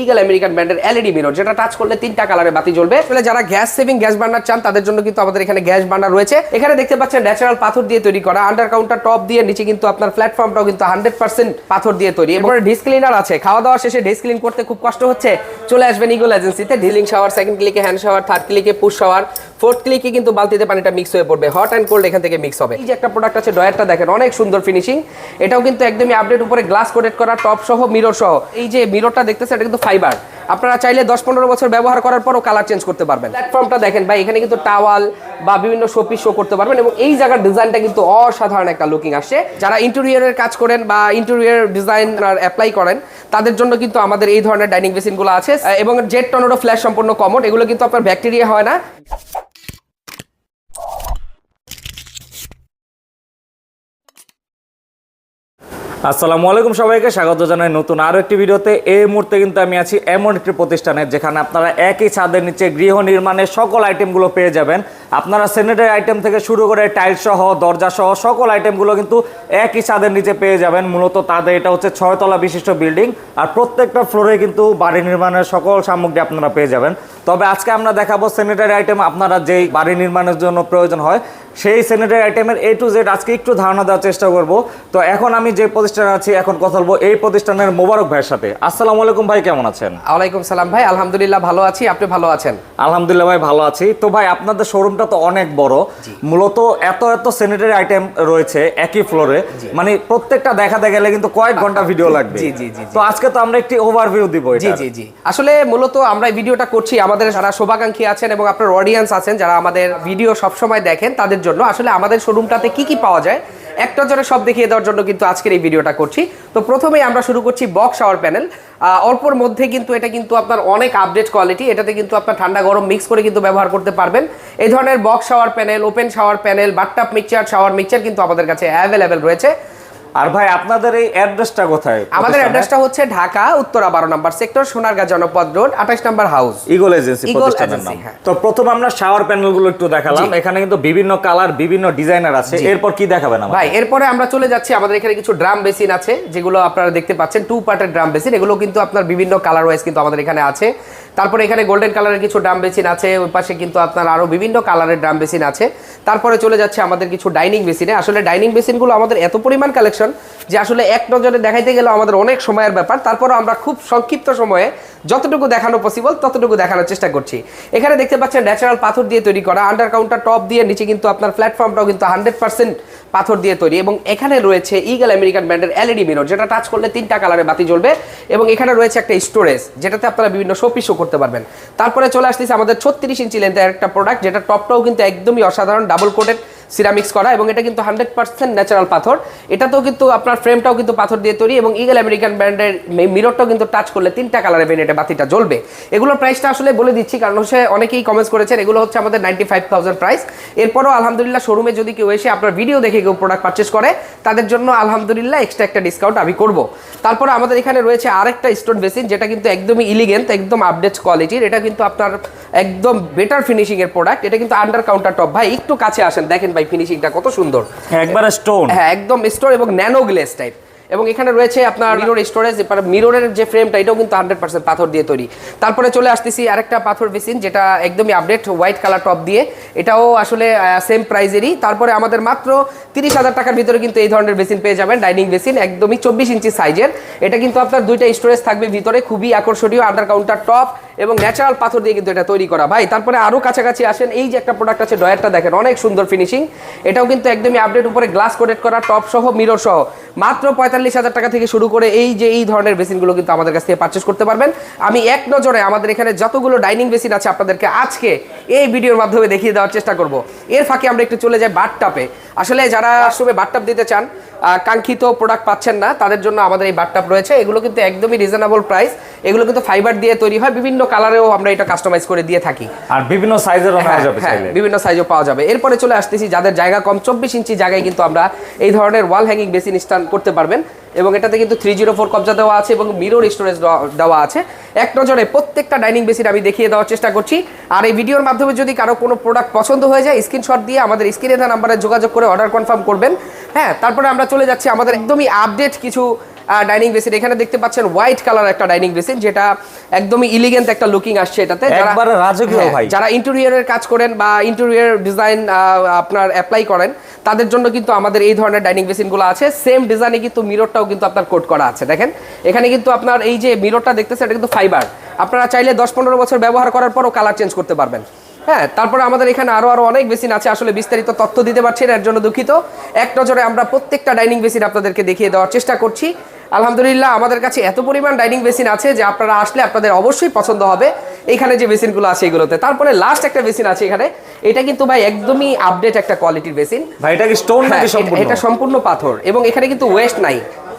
Eagle American ব্র্যান্ডের LED mirror যেটা touch করলে তিনটা কালারে বাতি জ্বলবে। তাহলে যারা গ্যাস সেভিং গ্যাস বার্নার চান, তাদের জন্য কিন্তু আমাদের এখানে গ্যাস বার্নার রয়েছে। এখানে দেখতে পাচ্ছেন ন্যাচারাল পাথর দিয়ে তৈরি করা আন্ডার কাউন্টার টপ দিয়ে, নিচে কিন্তু আপনার প্ল্যাটফর্মটাও কিন্তু হান্ড্রেড পার্সেন্ট পাথর দিয়ে তৈরি। এরপরে ডিস ক্লিনার আছে খাওয়া দাওয়া শেষে ডিস ক্লিন করতে খুব কষ্ট হচ্ছে। চলে আসবেন ইগল এজেন্সিতে ডিলিং শাওয়ার সেকেন্ড ক্লিকে হ্যান্ড শাওয়ার থার্ড ক্লিকে পুশ শাওয়ার ফোর্থ ক্লিকে কিন্তু বালতিতে পানিটা মিক্স হয়ে পড়বে। হট অ্যান্ড কোল্ড এখান থেকে মিক্স হবে। এই যে একটা প্রোডাক্ট আছে ডয়ারটা দেখেন, অনেক সুন্দর ফিনিশিং এটাও কিন্তু একদমই আপডেট উপরে গ্লাস কোটেড করা টপ সহ মিরর সহ। এই যে মিররটা দেখতেছে এটা কিন্তু ফাইবার আপনারা চাইলে দশ পনেরো বছর ব্যবহার করার পরও কালার চেঞ্জ করতে পারবেন। প্ল্যাটফর্মটা দেখেন ভাই, এখানে কিন্তু টাওয়াল বা বিভিন্ন শোপি শো করতে পারবেন এবং এই জায়গার ডিজাইনটা কিন্তু অসাধারণ একটা লুকিং আসে যারা ইন্টেরিয়রের কাজ করেন বা ইন্টেরিয়র ডিজাইন অ্যাপ্লাই করেন, তাদের জন্য কিন্তু আমাদের এই ধরনের ডাইনিং বেসিনগুলো আছে। এবং জেট টনেরও ফ্ল্যাশ সম্পূর্ণ কমন এগুলো কিন্তু আপনার ব্যাকটেরিয়া হয় না। আসসালামু আলাইকুম সবাইকে, স্বাগত জানাই নতুন আরও একটি ভিডিওতে। এই মুহূর্তে কিন্তু আমি আছি এমন একটি প্রতিষ্ঠানে যেখানে আপনারা একই ছাদের নিচে গৃহ নির্মাণের সকল আইটেমগুলো পেয়ে যাবেন। আপনারা স্যানিটারি আইটেম থেকে শুরু করে টাইলস সহ, দরজা সহ সকল আইটেমগুলো কিন্তু একই ছাদের নিচে পেয়ে যাবেন। মূলত তাদের এটা হচ্ছে ছয়তলা বিশিষ্ট বিল্ডিং আর প্রত্যেকটা ফ্লোরে কিন্তু বাড়ি নির্মাণের সকল সামগ্রী আপনারা পেয়ে যাবেন। তবে আজকে আমরা দেখাবো স্যানিটারি আইটেম আপনারা যেই বাড়ি নির্মাণের জন্য প্রয়োজন হয় সেই স্যানিটারি আইটেমের এ টু জেড আজকে একটু ধারণা দেওয়ার চেষ্টা করব। তো এখন আমি যে প্রতিষ্ঠানে আছি এখন কথা বলব এই প্রতিষ্ঠানের মোবারক ভাইয়ের সাথে। আসসালামু আলাইকুম ভাই কেমন আছেন? ওয়ালাইকুম সালাম ভাই আলহামদুলিল্লাহ ভালো আছি। আপনি ভালো আছেন? আলহামদুলিল্লাহ ভাই ভালো আছি। তো ভাই আপনাদের শোরুমটা তো অনেক বড়। মূলত এত এত স্যানিটারি আইটেম রয়েছে একই ফ্লোরে মানে প্রত্যেকটা দেখাতে গেলে কিন্তু কয়েক ঘণ্টা ভিডিও লাগবে। জি, জি, জি। তো আজকে তো আমরা একটি ওভারভিউ দিব জি জি জি। আসলে মূলত আমরা এই ভিডিওটা করছি। আমাদের যারা শুভাকাঙ্ক্ষী আছেন এবং আপনার অডিয়েন্স আছেন যারা আমাদের ভিডিও সবসময় দেখেন তাদের জন্য। আসলে আমাদের শোরুমটাতে কি কি পাওয়া যায়, একটা জনে সব দেখিয়ে দেওয়ার জন্য কিন্তু আজকের এই ভিডিওটা করছি। তো প্রথমেই আমরা শুরু করছি বক্স শাওয়ার প্যানেল অল্পর মধ্যে কিন্তু এটা কিন্তু আপনার অনেক আপডেট কোয়ালিটি এটাতে কিন্তু আপনার ঠান্ডা গরম মিক্স করে কিন্তু ব্যবহার করতে পারবেন। এই ধরনের box shower panel open shower panel bathtub mixture shower mixture কিন্তু আমাদের কাছে অ্যাভেলেবেল রয়েছে। আর ভাই আপনাদের এই অ্যাড্রেসটা কোথায়? আমাদের অ্যাড্রেসটা হচ্ছে ঢাকা উত্তরা বারো নম্বর সেক্টর সোনারগাঁ জনপদ রোড আঠাশ নম্বর হাউস ইগল এজেন্সি প্রতিষ্ঠানের নাম। তো প্রথম আমরা শাওয়ার প্যানেলগুলো একটু দেখালাম। এখানে কিন্তু বিভিন্ন কালার বিভিন্ন ডিজাইনার আছে। এরপর কি দেখাবেন ভাই এরপরে আমরা চলে যাচ্ছি। আমাদের এখানে কিছু ড্রাম বেসিন আছে যেগুলো আপনারা দেখতে পাচ্ছেন। টু পার্টের ড্রাম বেসিন এগুলো কিন্তু আপনার বিভিন্ন কালার ওয়াইজ কিন্তু আমাদের এখানে আছে। তারপরে এখানে গোল্ডেন কালারের কিছু ড্রাম বেসিন আছে। ওই পাশে কিন্তু আপনার আরও বিভিন্ন কালারের ড্রাম বেসিন আছে। তারপরে চলে যাচ্ছে আমাদের কিছু ডাইনিং বেসিনে আসলে ডাইনিং বেসিনগুলো আমাদের এত পরিমাণ কালেকশন যে আসলে এক নজরে দেখাইতে গেলে আমাদের অনেক সময়ের ব্যাপার। তারপরে আমরা খুব সংক্ষিপ্ত সময়ে যতটুকু দেখানো পসিবল ততটুকু দেখানোর চেষ্টা করছি। এখানে দেখতে পাচ্ছেন ন্যাচারাল পাথর দিয়ে তৈরি করা আন্ডার কাউন্টার টপ দিয়ে, নিচে কিন্তু আপনার প্ল্যাটফর্মটাও কিন্তু হান্ড্রেড পার্সেন্ট পাথর দিয়ে তৈরি। এবং এখানে রয়েছে ইগল আমেরিকান ব্র্যান্ডের এলইডি মিরর যেটা টাচ করলে তিনটা কালারে বাতি জ্বলবে। এবং এখানে রয়েছে একটা স্টোরেজ যেটাতে আপনারা বিভিন্ন শোপিসও করতে পারবেন। তারপরে চলে আসতেছে আমাদের ছত্রিশ ইঞ্চি লেন্থের একটা প্রোডাক্ট যেটা টপটাও কিন্তু একদমই অসাধারণ ডাবল কোটেড সিরামিক্স করা এবং এটা কিন্তু হান্ড্রেড পার্সেন্ট ন্যাচারাল পাথর। এটাতেও কিন্তু আপনার ফ্রেমটাও কিন্তু পাথর দিয়ে তৈরি এবং ইগল আমেরিকান ব্র্যান্ডের মিররটাও কিন্তু টাচ করলে তিনটা কালারে বেনেটে বাতিটা জ্বলবে। এগুলোর প্রাইসটা আসলে বলে দিচ্ছি, কারণ হচ্ছে অনেকেই কমেন্টস করেছেন, এগুলো হচ্ছে আমাদের নাইনটি ফাইভ থাউজেন্ড প্রাইস এরপরও আলহামদুলিল্লাহ শোরুমে যদি কেউ এসে আপনার ভিডিও দেখে কেউ প্রোডাক্ট পারচেস করে, তাদের জন্য আলহামদুলিল্লাহ এক্সট্রা একটা ডিসকাউন্ট আমি করব। তারপরে আমাদের এখানে রয়েছে আরেকটা স্টোন বেসিন যেটা কিন্তু একদমই ইলিগেন্ট একদম আপডেট কোয়ালিটির এটা কিন্তু আপনার একদম বেটার ফিনিশিং এর প্রোডাক্ট এটা কিন্তু আন্ডার কাউন্টার টপ ভাই, একটু কাছে আসেন, দেখেন ভাই ফিনিশিংটা কত সুন্দর। একবার স্টোন হ্যাঁ একদম স্টোর এবং ন্যানো গ্লেস টাইপ এবং এখানে রয়েছে আপনার মিরর স্টোরেজ মিররের যে ফ্রেমটা এটাও কিন্তু হান্ড্রেড পার্সেন্ট পাথর দিয়ে তৈরি। তারপরে চলে আসতেছি আরেকটা পাথর বেসিন যেটা একদমই আপডেট হোয়াইট কালার টপ দিয়ে। এটাও আসলে সেম প্রাইজেরই তারপরে আমাদের মাত্র তিরিশ হাজার টাকার ভিতরে কিন্তু এই ধরনের বেসিন পেয়ে যাবেন ডাইনিং বেসিন একদমই চব্বিশ ইঞ্চি সাইজের এটা কিন্তু আপনার দুইটা স্টোরেজ থাকবে ভিতরে খুবই আকর্ষণীয় আন্ডার কাউন্টার টপ এবং ন্যাচারাল পাথর দিয়ে কিন্তু এটা তৈরি করা। ভাই, তারপরে আরও কাছাকাছি আসেন। এই যে একটা প্রোডাক্ট আছে ডয়ারটা দেখেন, অনেক সুন্দর ফিনিশিং এটাও কিন্তু একদমই আপডেট উপরে গ্লাস কোটেড করা টপ সহ মিরর সহ। মাত্র পঁয়তাল্লিশ হাজার টাকা থেকে শুরু করে এই যে, এই ধরনের বেসিনগুলো কিন্তু আমাদের কাছ থেকে পারচেস করতে পারবেন। আমি এক নজরে আমাদের এখানে যতগুলো ডাইনিং বেসিন আছে আপনাদেরকে আজকে এই ভিডিওর মাধ্যমে দেখিয়ে দেওয়ার চেষ্টা করব। এর ফাঁকে আমরা একটু চলে যাই বাটটাপে আসলে যারা আসলে বাটটাপ দিতে চান কাঙ্ক্ষিত প্রোডাক্ট পাচ্ছেন না, তাদের জন্য আমাদের এই বাটটাপ রয়েছে। এগুলো কিন্তু একদমই রিজনেবল প্রাইস এগুলো কিন্তু ফাইবার দিয়ে তৈরি হয়, বিভিন্ন কালারেও আমরা এটা কাস্টমাইজ করে দিয়ে থাকি। আর বিভিন্ন সাইজেরও হ্যাঁ, যাবে হ্যাঁ, চাইলে। বিভিন্ন সাইজও পাওয়া যাবে। এরপরে চলে আসতেছি যাদের জায়গা কম চব্বিশ ইঞ্চি জায়গায় কিন্তু আমরা এই ধরনের ওয়াল হ্যাঙ্গিং বেসিন স্ট্যান্ড করতে পারবেন। এবং এটাতে কিন্তু থ্রি জিরো ফোর কবজা দেওয়া আছে এবং মিরর স্টোরেজ দেওয়া আছে। এক নজরে প্রত্যেকটা ডাইনিং বেসিন আমি দেখিয়ে দেওয়ার চেষ্টা করছি। আর এই ভিডিওর মাধ্যমে যদি কারও কোনো প্রোডাক্ট পছন্দ হয়ে যায় স্ক্রিনশট দিয়ে আমাদের স্ক্রিনে দেওয়া নাম্বারে যোগাযোগ করে অর্ডার কনফার্ম করবেন। হ্যাঁ তারপরে আমরা চলে যাচ্ছি আমাদের একদমই আপডেট কিছু ডাইনিং বেসিন এখানে দেখতে পাচ্ছেন হোয়াইট কালার একটা ডাইনিং বেসিন যেটা একদমই ইলিগেন্ট একটা লুকিং আসছে এটাতে। যারা- রাজকীয় হ্যাঁ, ভাই। যারা ইন্টেরিয়রের কাজ করেন বা ইন্টেরিয়র ডিজাইন আপনার অ্যাপ্লাই করেন তাদের জন্য কিন্তু আমাদের এই ধরনের ডাইনিং বেসিনগুলো আছে। সেম ডিজাইনে কিন্তু মিররটাও কিন্তু আপনার কোট করা আছে দেখেন। এখানে কিন্তু আপনার এই যে মিররটা দেখতেছে এটা কিন্তু ফাইবার আপনারা চাইলে দশ পনেরো বছর ব্যবহার করার পরও কালার চেঞ্জ করতে পারবেন। হ্যাঁ তারপরে আমাদের এখানে আরও আরও অনেক বেসিন আছে। আসলে বিস্তারিত তথ্য দিতে পারছি না এর জন্য দুঃখিত। এক নজরে আমরা প্রত্যেকটা ডাইনিং বেসিন আপনাদেরকে দেখিয়ে দেওয়ার চেষ্টা করছি। আলহামদুলিল্লাহ আমাদের কাছে এত পরিমাণ ডাইনিং বেসিন আছে যে আপনারা আসলে আপনাদের অবশ্যই পছন্দ হবে এখানে যে বেসিনগুলো আছে এগুলোতে। তারপরে লাস্ট একটা বেসিন আছে এখানে। এটা কিন্তু ভাই একদমই আপডেট একটা কোয়ালিটির বেসিন। ভাই এটা কি স্টোন হ্যাঁ, নাকি সম্পূর্ণ? এটা সম্পূর্ণ পাথর এবং এখানে কিন্তু ওয়েস্ট নাই।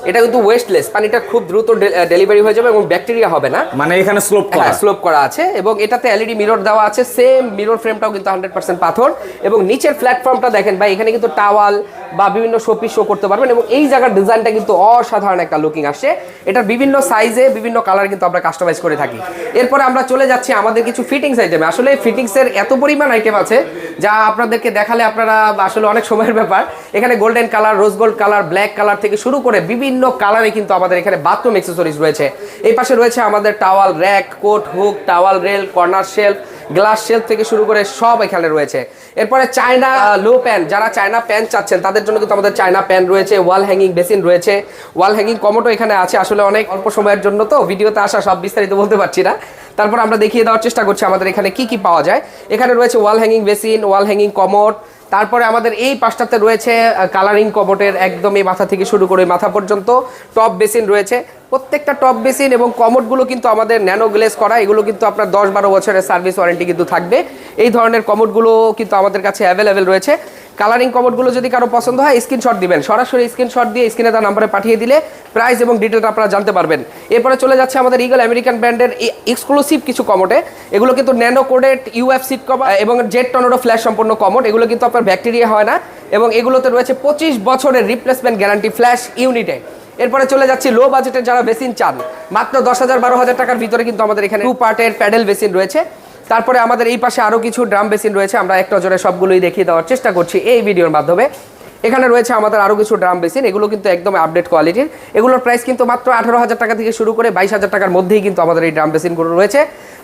এটা কিন্তু ওয়েস্টলেস পানিটা খুব দ্রুত ডেলিভারি হয়ে যাবে এবং ব্যাকটেরিয়া হবে না। মানে এখানে স্লোপ করা। হ্যাঁ স্লোপ করা আছে এবং এটাতে এলইডি মিরর দেওয়া আছে সেম মিরর ফ্রেমটাও কিন্তু হান্ড্রেড পার্সেন্ট পাথর এবং নিচের প্ল্যাটফর্মটা দেখেন ভাই এখানে কিন্তু টাওয়াল বা বিভিন্ন শোপিস শো করতে পারবেন এবং এই জায়গার ডিজাইনটা কিন্তু অসাধারণ একটা লুকিং আসছে। এটার বিভিন্ন সাইজে বিভিন্ন কালার কিন্তু আমরা কাস্টমাইজ করে থাকি। এরপরে আমরা চলে যাচ্ছি আমাদের কিছু ফিটিংস আইটেমে আসলে ফিটিংসের এত পরিমাণ আইটেম আছে যা আপনাদেরকে দেখালে আপনারা আসলে অনেক সময়ের ব্যাপার। এখানে golden colour rose gold colour black colour থেকে শুরু করে বিভিন্ন কালারে কিন্তু আমাদের এখানে বাথরুম অ্যাক্সেসরিজ রয়েছে। এই পাশে রয়েছে আমাদের towel rack coat hook towel rail corner shelf glass shelf থেকে শুরু করে সব এখানে রয়েছে। এরপরে চায়না লো প্যান যারা চায়না প্যান চাচ্ছেন, তাদের জন্য কিন্তু আমাদের চায়না প্যান রয়েছে ওয়াল হ্যাঙ্গিং বেসিন রয়েছে। ওয়াল হ্যাঙ্গিং কমোটো এখানে আছে, আসলে অনেক অল্প সময়ের জন্য তো, ভিডিওতে আসা সব বিস্তারিত বলতে পারছি না। তারপর আমরা দেখিয়ে দেওয়ার চেষ্টা করছি আমাদের এখানে কি কি পাওয়া যায়। এখানে রয়েছে wall hanging basin wall hanging commode তারপরে আমাদের এই পাশটাতে রয়েছে কালারিং কবটের একদম এই মাথা থেকে শুরু করে মাথা পর্যন্ত টপ বেসিন রয়েছে। প্রত্যেকটা টপ বেসিন এবং কমোডগুলো কিন্তু আমাদের ন্যানো গ্লেস করা, এগুলো কিন্তু আপনার দশ বারো বছরের সার্ভিস ওয়ারেন্টি কিন্তু থাকবে। এই ধরনের কমোডগুলো কিন্তু আমাদের কাছে অ্যাভেলেবেল রয়েছে। কালারিং কমোডগুলো যদি কারও পছন্দ হয় স্ক্রিনশট দিবেন। সরাসরি স্ক্রিনশট দিয়ে স্ক্রিনে তার নাম্বারে পাঠিয়ে দিলে প্রাইস এবং ডিটেলটা আপনারা জানতে পারবেন। এরপরে চলে যাচ্ছে আমাদের ইগল আমেরিকান ব্র্যান্ডের এক্সক্লুসিভ কিছু কমোটে এগুলো কিন্তু nano coated UF seat cover এবং জেট টর্নেডো ফ্ল্যাশ সম্পূর্ণ কমোড এগুলো কিন্তু আপনার ব্যাকটেরিয়া হয় না। এবং এগুলোতে রয়েছে পঁচিশ বছরের রিপ্লেসমেন্ট গ্যারান্টি ফ্ল্যাশ ইউনিটে এরপরে চলে যাচ্ছি লো বাজেটের যারা বেসিন চান, মাত্র দশ হাজার বারো হাজার টাকার ভিতরে কিন্তু আমাদের এখানে টু পার্টের প্যাডেল বেসিন রয়েছে। তারপরে আমাদের এই পাশে আরও কিছু ড্রাম বেসিন রয়েছে, আমরা এক নজরে সবগুলোই দেখিয়ে দেওয়ার চেষ্টা করছি এই ভিডিওর মাধ্যমে। এখানে রয়েছে আমাদের আরও কিছু ড্রাম বেসিন, এগুলো কিন্তু একদম আপডেট কোয়ালিটির এগুলোর প্রাইস কিন্তু মাত্র আঠারো হাজার টাকা থেকে শুরু করে বাইশ হাজার টাকার মধ্যেই কিন্তু আমাদের এই ড্রাম বেসিনগুলো রয়েছে।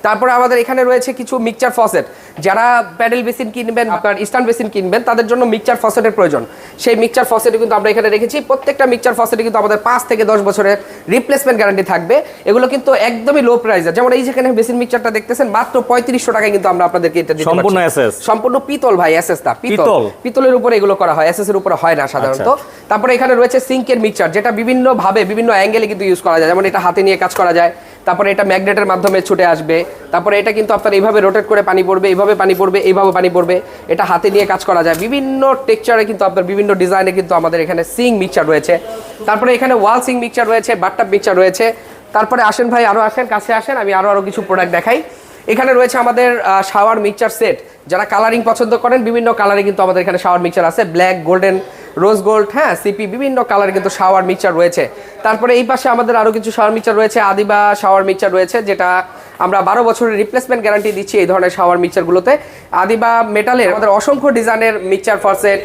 তারপরে আমাদের এখানে রয়েছে কিছু মিক্সচার ফসেট যারা প্যাডেল বেসিন কিনবেন আপনার ইস্টার্ন বেসিন কিনবেন তাদের জন্য মিক্সচার ফসেটের প্রয়োজন। সেই মিক্সচার ফসেটে কিন্তু আমরা এখানে রেখেছি। প্রত্যেকটা মিক্সচার ফসেটে কিন্তু আমাদের পাঁচ থেকে দশ বছরের রিপ্লেসমেন্ট গ্যারান্টি থাকবে। এগুলো কিন্তু একদমই লো প্রাইসে যেমন এই যেখানে বেসিন মিক্সচারটা দেখতেছেন মাত্র পঁয়ত্রিশশো টাকায় কিন্তু আমরা আপনাদেরকে এটা দিতে সম্পূর্ণ। সম্পূর্ণ পিতল ভাই এসএস টা পিতল। পিতল? পিতলের উপরে এগুলো করা হয় এসএস এর উপরে হয় না সাধারণত। তারপরে এখানে রয়েছে সিঙ্কের মিক্সচার যেটা বিভিন্ন ভাবে বিভিন্ন অ্যাঙ্গেলে কিন্তু ইউজ করা যায়। যেমন এটা হাতে নিয়ে কাজ করা যায়। তারপরে এটা ম্যাগনেটের মাধ্যমে ছুটে আসবে, তারপরে এটা কিন্তু আপনার এইভাবে রোটেট করে পানি পড়বে, এইভাবে পানি পড়বে, এইভাবে পানি পড়বে, এটা হাতে নিয়ে কাজ করা যায়। বিভিন্ন টেক্সচারে কিন্তু আপনার বিভিন্ন ডিজাইনে কিন্তু আমাদের এখানে সিং মিক্সচার রয়েছে। তারপরে এখানে ওয়াল সিং মিক্সচার রয়েছে বাট্টাপ মিক্সচার রয়েছে। তারপরে আসেন ভাই আরও আসেন, কাছে আসেন, আমি আরও আরও কিছু প্রোডাক্ট দেখাই। এখানে রয়েছে আমাদের শাওয়ার মিক্সচার সেট যারা কালারিং পছন্দ করেন, বিভিন্ন কালারে কিন্তু আমাদের এখানে শাওয়ার মিক্সচার আছে। ব্ল্যাক গোল্ডেন রোজ গোল্ড হ্যাঁ সিপি বিভিন্ন কালারে কিন্তু শাওয়ার মিক্সচার রয়েছে। তারপরে এই পাশে আমাদের আরও কিছু শাওয়ার মিক্সচার রয়েছে আদিবা শাওয়ার মিক্সচার রয়েছে, যেটা আমরা বারো বছরের রিপ্লেসমেন্ট গ্যারান্টি দিচ্ছি এই ধরনের শাওয়ার মিক্সচারগুলোতে আদিবা মেটালের আমাদের অসংখ্য ডিজাইনের মিক্সচার ফরসেট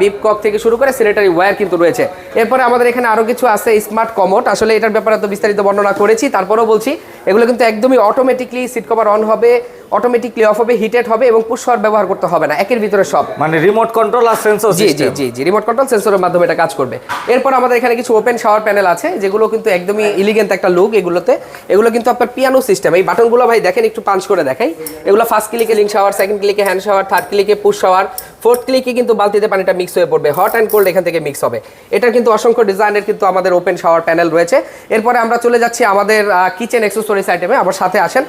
বিপ কক থেকে শুরু করে স্যানিটারি ওয়্যার কিন্তু রয়েছে। এরপরে আমাদের এখানে আরও কিছু আছে স্মার্ট কমোট আসলে এটার ব্যাপারে তো বিস্তারিত বর্ণনা করেছি, তারপরেও বলছি, এগুলো কিন্তু একদমই অটোমেটিকলি সিট কভার অন হবে। অটোমেটিকলি অফ হবে হিটেড হবে এবং পুষ্কর ব্যবহার করতে হবে না। একের ভিতরে সব। মানে রিমোট কন্ট্রোল আর সেন্সর জি জি জি জি রিমোট কন্ট্রোল সেন্সরের মাধ্যমে এটা কাজ করবে। এরপর আমাদের এখানে কিছু ওপেন শাওয়ার প্যানেল আছে যেগুলো কিন্তু একদমই ইলিগেন্ট একটা লুক এগুলোতে। এগুলো কিন্তু আপনার পিয়ানো সিস্টেম এই বাটনগুলো ভাই দেখেন একটু পাঞ্চ করে দেখাই। এগুলো ফার্স্ট ক্লিকে লিঙ্ক শাওয়ার সেকেন্ড ক্লিকে হ্যান্ড শাওয়ার থার্ড ক্লিকে পুশ শাওয়ার ফোর্থ ক্লিকে কিন্তু বালতিতে পানিটা মিক্স হয়ে পড়বে। হট অ্যান্ড কোল্ড এখান থেকে মিক্স হবে। এটা কিন্তু অসংখ্য ডিজাইনের কিন্তু আমাদের ওপেন শাওয়ার প্যানেল রয়েছে। এরপরে আমরা চলে যাচ্ছি আমাদের কিচেন এক্সেসরিজ আইটেমে আমার সাথে আসেন।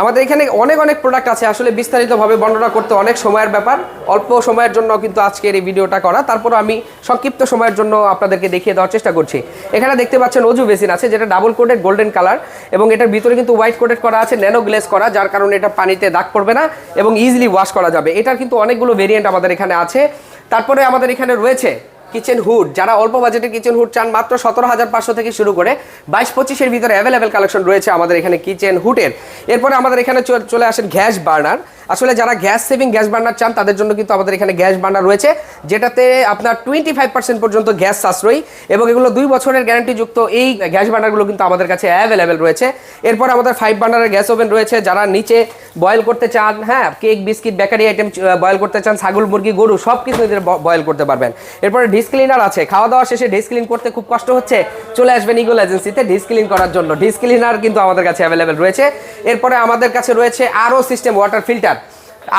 আমাদের এখানে অনেক অনেক প্রোডাক্ট আছে। আসলে বিস্তারিতভাবে বর্ণনা করতে অনেক সময়ের ব্যাপার। অল্প সময়ের জন্য কিন্তু আজকের এই ভিডিওটা করা। তারপর আমি সংক্ষিপ্ত সময়ের জন্য আপনাদেরকে দেখিয়ে দেওয়ার চেষ্টা করছি। এখানে দেখতে পাচ্ছেন অজু বেসিন আছে, যেটা ডাবল কোটেড গোল্ডেন কালার এবং এটার ভিতরে কিন্তু হোয়াইট কোটেড করা আছে ন্যানো গ্লেস করা, যার কারণে এটা পানিতে দাগ পড়বে না এবং ইজিলি ওয়াশ করা যাবে। এটার কিন্তু অনেকগুলো ভেরিয়েন্ট আমাদের এখানে আছে। তারপরে আমাদের এখানে রয়েছে কিচেন হুড, যারা অল্প বাজেটের কিচেন হুড চান, মাত্র সতেরো হাজার পাঁচশো থেকে শুরু করে বাইশ পঁচিশের ভিতরে অ্যাভেলেবেল কালেকশন রয়েছে আমাদের এখানে কিচেন হুডের। এরপরে আমাদের এখানে চলে আসেন গ্যাস বার্নার। আসলে যারা গ্যাস সেভিং, গ্যাস বার্নার চান, তাদের জন্য কিন্তু আমাদের এখানে গ্যাস বার্নার রয়েছে, যেটাতে আপনার টোয়েন্টি ফাইভ পার্সেন্ট পর্যন্ত গ্যাস সাশ্রয়ী এবং এগুলো দুই বছরের গ্যারান্টিযুক্ত এই গ্যাস বার্নারগুলো কিন্তু আমাদের কাছে অ্যাভেলেবেল রয়েছে। এরপর আমাদের ফাইভ বার্নারের গ্যাস ওভেন রয়েছে, যারা নিচে বয়েল করতে চান হ্যাঁ cake biscuit bakery item boil করতে চান, ছাগল, মুরগি, গরু সব কিছু বয়েল করতে পারবেন। এরপরে ডিস ক্লিনার আছে। খাওয়া দাওয়া শেষে ডিস ক্লিন করতে খুব কষ্ট হচ্ছে। চলে আসবেন ইগল এজেন্সিতে ডিস ক্লিন করার জন্য। ডিস ক্লিনার কিন্তু আমাদের কাছে অ্যাভেলেবেল রয়েছে। এরপরে আমাদের কাছে রয়েছে আরও সিস্টেম ওয়াটার ফিল্টার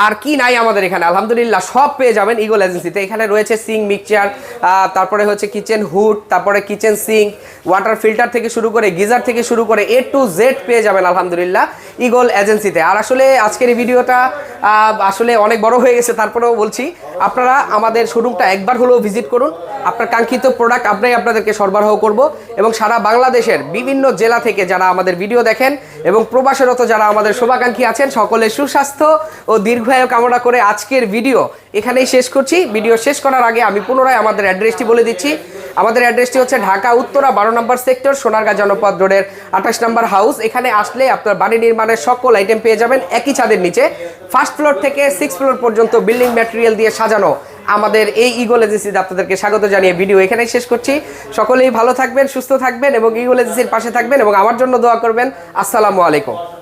আর কি নাই আমাদের এখানে? আলহামদুলিল্লাহ, সব পেয়ে যাবেন ইগল এজেন্সিতে এখানে রয়েছে সিং মিক্সচার তারপরে হচ্ছে কিচেন হুড তারপরে কিচেন সিঙ্ক ওয়াটার ফিল্টার থেকে শুরু করে গিজার থেকে শুরু করে এ টু জেড পেয়ে যাবেন আলহামদুলিল্লাহ ইগল এজেন্সিতে আর আসলে আজকের এই ভিডিওটা আসলে অনেক বড় হয়ে গেছে, তারপরেও বলছি। আপনারা আমাদের শোরুমটা একবার হলেও ভিজিট করুন। আপনার কাঙ্ক্ষিত প্রোডাক্ট আপনাই আপনাদেরকে সরবরাহ করব এবং সারা বাংলাদেশের বিভিন্ন জেলা থেকে যারা আমাদের ভিডিও দেখেন এবং প্রবাসরত যারা আমাদের শোভাকাঙ্ক্ষী আছেন, সকলের সুস্বাস্থ্য ও দীর্ঘায়ু কামনা করে আজকের ভিডিও এখানেই শেষ করছি। ভিডিও শেষ করার আগে আমি পুনরায় আমাদের অ্যাড্রেসটি বলে দিচ্ছি। আমাদের অ্যাড্রেসটি হচ্ছে ঢাকা উত্তরা বারো নম্বর সেক্টর, সোনারগাঁ জনপদ রোডের আঠাশ নম্বর হাউস। এখানে আসলে আপনার বাড়ি নির্মাণের সকল আইটেম পেয়ে যাবেন একই ছাদের নিচে। ফার্স্ট ফ্লোর থেকে সিক্স ফ্লোর পর্যন্ত বিল্ডিং ম্যাটেরিয়াল দিয়ে সাজানো আমাদের এই ইগল এজেন্সিতে আপনাদেরকে স্বাগত জানিয়ে ভিডিও এখানেই শেষ করছি। সকলেই ভালো থাকবেন, সুস্থ থাকবেন এবং ইগল এজেন্সির পাশে থাকবেন এবং আমার জন্য দোয়া করবেন। আসসালামু আলাইকুম।